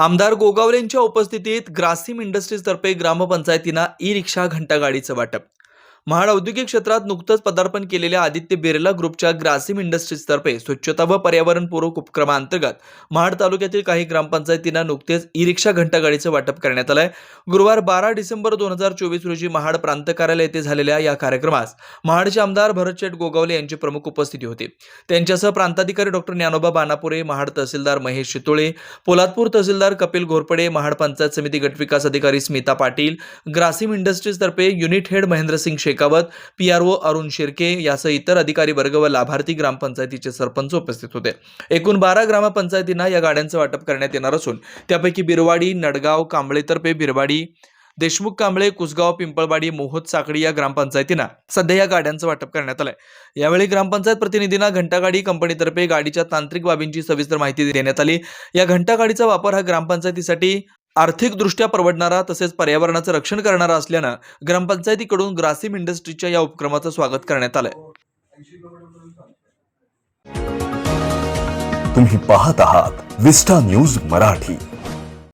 आमदार गोगावलेंच्या उपस्थितीत ग्रासिम इंडस्ट्रीजतर्फे ग्रामपंचायतींना ई रिक्षा घंटागाडीचं वाटप. महाड औद्योगिक क्षेत्रात नुकतंच पदार्पण केलेल्या आदित्य बिर्ला ग्रुपच्या ग्रासिम इंडस्ट्रीजतर्फे स्वच्छता व पर्यावरणपूरक उपक्रमांतर्गत महाड तालुक्यातील काही ग्रामपंचायतींना नुकतेच ई रिक्षा घंटागाडीचं वाटप करण्यात आलंय. गुरुवार बारा डिसेंबर दोन हजार चोवीस रोजी महाड प्रांत कार्यालय येथे झालेल्या या कार्यक्रमास महाडचे आमदार भरतशेठ गोगावले यांची प्रमुख उपस्थिती होती. त्यांच्यासह प्रांताधिकारी डॉक्टर ज्ञानोबा बानापुरे महाड तहसीलदार महेश शितोळे पोलादपूर तहसीलदार कपिल घोरपडे महाड पंचायत समिती गटविकास अधिकारी स्मिता पाटील ग्रासिम इंडस्ट्रीजतर्फे युनिट हेड महेंद्रसिंग शेकावत ओ अरुण शिर्के यासह इतर अधिकारी वर्ग व लाभार्थी ग्रामपंचायतीचे सरपंच उपस्थित होते. एकूण बारा ग्रामपंचायतींना या गाड्यांचं वाटप करण्यात येणार असून त्यापैकी बिरवाडी नडगाव कांबळेतर्फे बिरवाडी देशमुख कांबळे कुसगाव पिंपळवाडी मोहोत साकडी या ग्रामपंचायतींना सध्या या गाड्यांचं वाटप करण्यात आलंय. यावेळी ग्रामपंचायत प्रतिनिधींना घंटागाडी कंपनीतर्फे गाडीच्या तांत्रिक बाबींची सविस्तर माहिती देण्यात आली. या घंटागाडीचा वापर हा ग्रामपंचायतीसाठी आर्थिकदृष्ट्या परवडणारा तसेच पर्यावरणाचं रक्षण करणारा असल्यानं ग्रामपंचायतीकडून ग्रासिम इंडस्ट्रीच्या या उपक्रमाचं स्वागत करण्यात आलंय. तुम्ही पाहत आहात विस्टा न्यूज मराठी.